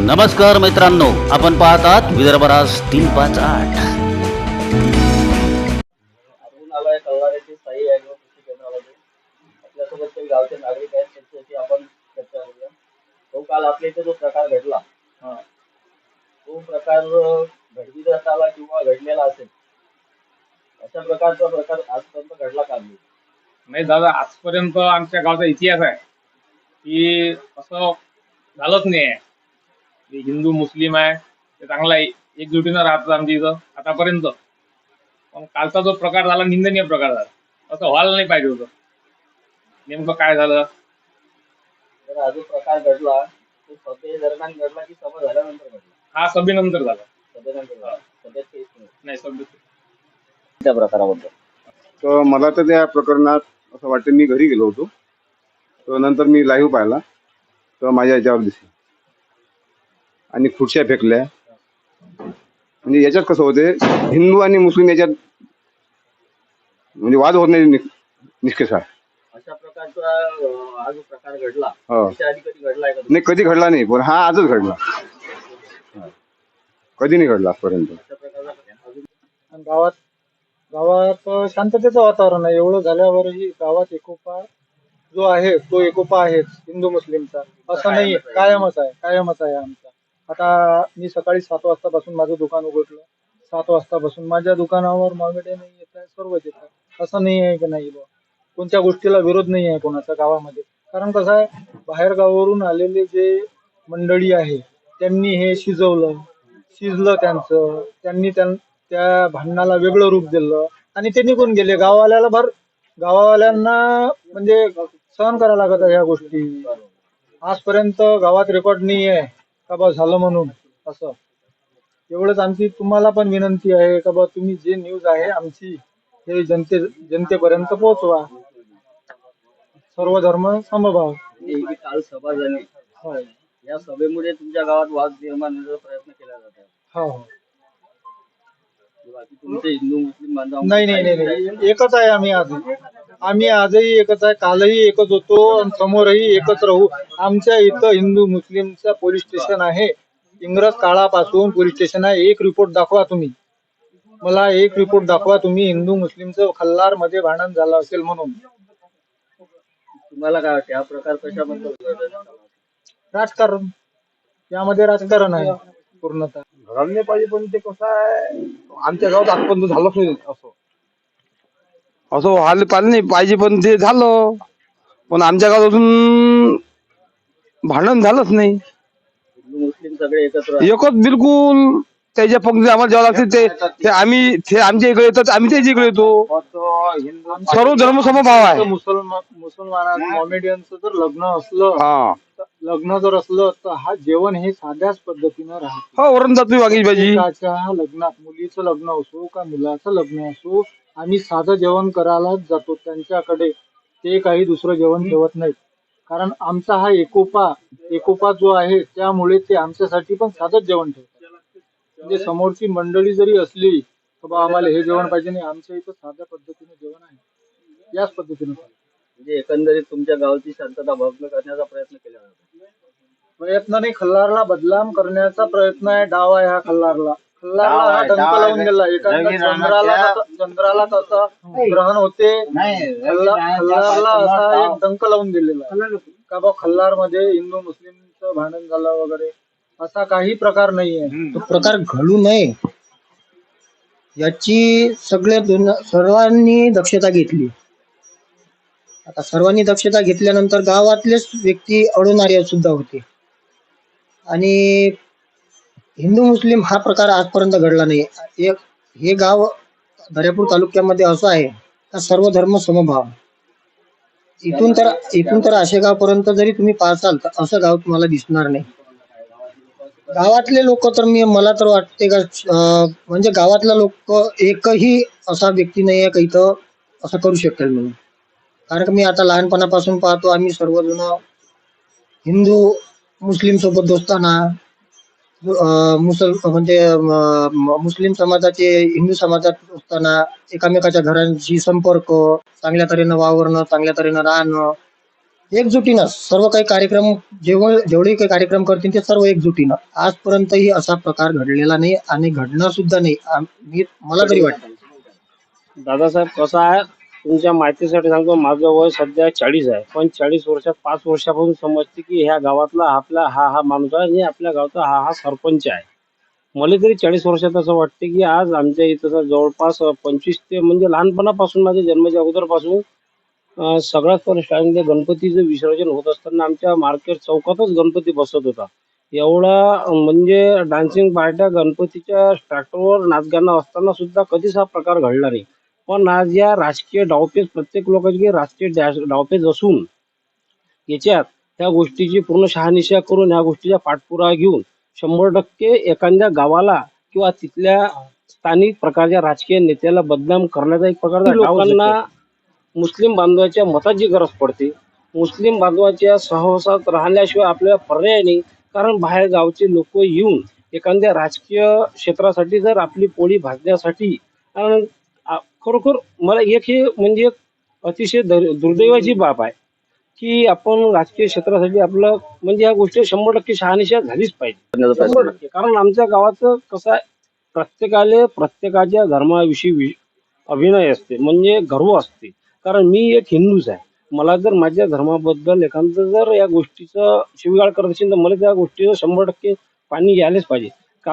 नमस्कार मित्रांनो आपण पाहतात विदर्भराज तीन पाच आठ. आपण आलोय कळवाऱ्याचे साई ॲग्रो कृषी केंद्रामध्ये. आपल्यासोबत काही गावचे नागरिक आहेत त्यांच्याशी आपण चर्चा करूया. तो काल आपल्या इथे जो प्रकार घडला तो प्रकार किंवा घडलेला असेल अशा प्रकारचा प्रकार आजपर्यंत घडला का नाही? नाही दादा आजपर्यंत आमच्या गावचा इतिहास आहे की असं झालंच नाही हिंदू मुस्लिम आहे ते चांगला एकजुटीनं राहतात आमच्या इथं आतापर्यंत. पण कालचा जो प्रकार झाला निंदनीय प्रकार झाला. असं व्हायला नाही पाहिजे होतं. नेमकं काय झालं? तर हा जो प्रकार घडला तो सभे दरम्यान घडला की सभा झाल्यानंतर घडला? हा सभेनंतर झाला. सभेनंतर झाला. सभेत काहीच नाही. नाही सभे त्या प्रकाराबद्दल. तर मला तर त्या प्रकरणात असं वाटतं मी घरी गेलो होतो. तर नंतर मी लाईव्ह पाहिला. तर माझ्या याच्यावर दिसली. आणि खुर्च्या फेकल्या. म्हणजे याच्यात कसं होते हिंदू आणि मुस्लिम याच्यात म्हणजे वाद होत नाही नि- निष्कर्ष आहे. अशा प्रकारचा अं, हा जो प्रकार घडला हो. त्याच्या आधी कधी घडलाय का नाही कधी घडला नाही पण हा आजच घडला. कधी नाही घडला आजपर्यंत. अशा प्रकारचा अजून आणि गावात गावात शांततेचं वातावरण आहे. एवढं झाल्यावरही गावात एकोपा जो आहे तो एकोपा आहेच हिंदू मुस्लिमचा. असं नाही कायमच आहे कायमच आहे आमचा. आता मी सकाळी सात वाजतापासून माझं दुकान उघडलं. सात वाजतापासून माझ्या दुकानावर मागडे नाही येत आहे सर्वच येत आहे. असं नाही आहे की नाही बाबा कोणत्या गोष्टीला विरोध नाही आहे कोणाचा गावामध्ये. कारण कसं आहे बाहेर गावावरून आलेले जे मंडळी आहे त्यांनी हे शिजवलं. शिजलं त्यांचं. त्यांनी त्यां त्या भांडणाला वेगळं रूप दिलं. आणि ते निघून गेले. गाववाल्याला भर गावावाल्यांना म्हणजे सहन करायला लागत आहे ह्या गोष्टी. आजपर्यंत गावात रेकॉर्ड नाही आहे का बा झालं म्हणून? असं. एवढंच आमची तुम्हाला पण विनंती आहे का बा तुम्ही जे न्यूज आहे आमची हे जनते जनतेपर्यंत पोहोचवा. सर्व धर्म समभाव. ही काल सभा झाली. हो या सभेमुळे तुमच्या गावात वाद निर्माण होण्याचा प्रयत्न केला जात आहे हो. बाकी नाही नाही नाही नाही. एकच आहे आम्ही आज. आम्ही आजही एकच आहे कालही एकच होतो आणि समोरही एकच राहू. आमच्या इथं हिंदू मुस्लिमचा पोलीस स्टेशन आहे. इंग्रज काळापासून पोलीस स्टेशन आहे. एक रिपोर्ट दाखवा तुम्ही. मला एक रिपोर्ट दाखवा तुम्ही. हिंदू मुस्लिमचं खल्लारमध्ये भांडण झालं असेल म्हणून. तुम्हाला काय वाटते? हा प्रकार कशाबद्दल? राजकारण. यामध्ये राजकारण आहे. पूर्णतः. घराला नाही पाहिजे पण ते कसं आहे आमच्या गावात आजपर्यंत झालंच नाही असं. असं व्हायला पाहिजे नाही पाहिजे पण ते झालं. पण आमच्या गावात अजून भांडण झालंच नाही. मुस्लिम सगळे एकत्र. एकच बिलकुल त्याच्या पंक्ती आम्हाला जेव्हा लागते ते ते आम्ही ते आमच्या इकडे येतात आम्ही त्याच्या इकडे येतो. सर्व धर्म समभाव आहे. मुसलमान मुसलमान मॉमेडियनचं जर लग्न असलं. हा. लग्न जर असलं तर हा जेवण हे साध्याच पद्धतीनं राहते. हो वांगी भाजी लग्नात मुलीचं लग्न असो का मुलाचं लग्न असो आम्ही साधं जेवण करायलाच जातो. त्यांच्याकडे ते काही दुसरं जेवण ठेवत नाहीत. कारण आमचा हा एकोपा एकोपा जो आहे त्यामुळे ते आमच्यासाठी पण साधंच जेवण ठेवतात. म्हणजे समोरची मंडळी जरी असली तर बा आम्हाला हे जेवण पाहिजे नाही आमच्या इथं साध्या पद्धतीने जेवण आहे. याच पद्धतीने म्हणजे एकंदरीत तुमच्या गावची शांतता भंग करण्याचा प्रयत्न केला जातो. प्रयत्न नाही खल्लारला बदनाम करण्याचा प्रयत्न आहे डाव आहे हा खल्लारला. खल्लारला हा डंक लावून एखाद्या चंद्राला ग्रहण होते. खल्ला- खल्लारला असा एक डंक लावून दिलेला आहे. का बा खल्लारमध्ये हिंदू मुस्लिमचं भांडण झालं वगैरे असा काही प्रकार नाहीये तो प्रकार घडू नये याची सगळ्या दोन सर्वांनी दक्षता घेतली. आता सर्वांनी दक्षता घेतल्यानंतर गावातलेच व्यक्ती अडवणारे सुद्धा होते. आणि हिंदू मुस्लिम हा प्रकार आजपर्यंत घडला नाही. एक हे गाव दर्यापूर तालुक्यामध्ये असं आहे का सर्व धर्म समभाव. इथून तर इथून तर आशेगावपर्यंत जरी तुम्ही पाहसाल तर असं गाव तुम्हाला दिसणार नाही. गावातले लोक तर मी मला तर वाटते का म्हणजे गावातला लोक एकही असा व्यक्ती नाही आहे का इथं असं करू शकेल म्हणून. कारण की मी आता लहानपणापासून पाहतो आम्ही सर्वजण हिंदू मुस्लिम सोबत दोस्ताना मुसल म्हणजे मुस्लिम समाजाचे हिंदू समाजात असताना एकामेकाच्या घरांशी संपर्क चांगल्या तऱ्हेनं वावरणं चांगल्या तऱ्हेनं राहणं एकजुटीनं सर्व काही कार्यक्रम जेव्हा जेवढे काही कार्यक्रम करतील ते सर्व एकजुटीनं. आजपर्यंतही असा प्रकार घडलेला नाही आणि घडणार सुद्धा नाही मी मला तरी वाटतं. दादासाहेब कसं आहे? तुमच्या माहितीसाठी सांगतो माझं वय सध्या चाळीस आहे. पण चाळीस वर्षात पाच वर्षापासून समजते की ह्या गावातला आपला हा हा माणूस आहे आणि आपल्या गावचा हा हा सरपंच आहे. मला तरी चाळीस वर्षात असं वाटते की आज आमच्या इथं जवळपास पंचवीस ते म्हणजे लहानपणापासून माझ्या जन्माच्या अगोदरपासून अं, सगळ्यात पहिलं गणपतीचं विसर्जन होत असताना आमच्या मार्केट चौकातच गणपती बसत होता. एवढा म्हणजे डान्सिंग पार्ट्या गणपतीच्या ट्रॅक्टरवर नाचगाणं असताना सुद्धा कधीच हा प्रकार घडला नाही. पण आज या राजकीय डावपेच प्रत्येक लोकांची राजकीय डावपेच असून याच्यात ह्या गोष्टीची पूर्ण शहानिशा करून ह्या गोष्टीचा पाठपुरावा घेऊन शंभर टक्के एखाद्या गावाला किंवा तिथल्या स्थानिक प्रकारच्या राजकीय नेत्याला बदनाम करण्याचा एक प्रकारचा लोकांना मुस्लिम बांधवाच्या मताची गरज पडते. मुस्लिम बांधवाच्या सहवासात राहिल्याशिवाय आपल्याला पर्याय नाही. कारण बाहेर गावचे लोक येऊन एखाद्या राजकीय क्षेत्रासाठी जर आपली पोळी भाजण्यासाठी खरोखर मला एक हे म्हणजे एक अतिशय दर- दुर्दैवाची बाब आहे की आपण राजकीय क्षेत्रासाठी आपलं म्हणजे या गोष्टी शंभर टक्के शहानिशा झालीच पाहिजे. शंभर टक्के. कारण आमच्या गावाचं कसं आहे प्रत्येकाले प्रत्येकाच्या धर्माविषयी अभिनय असते म्हणजे गर्व असते. कारण मी एक हिंदूच आहे. मला जर माझ्या धर्माबद्दल एखादं जर या गोष्टीचं शिवीगाळ करत असेल तर मला त्या गोष्टीचं शंभर टक्के पाणी यायलाच पाहिजे.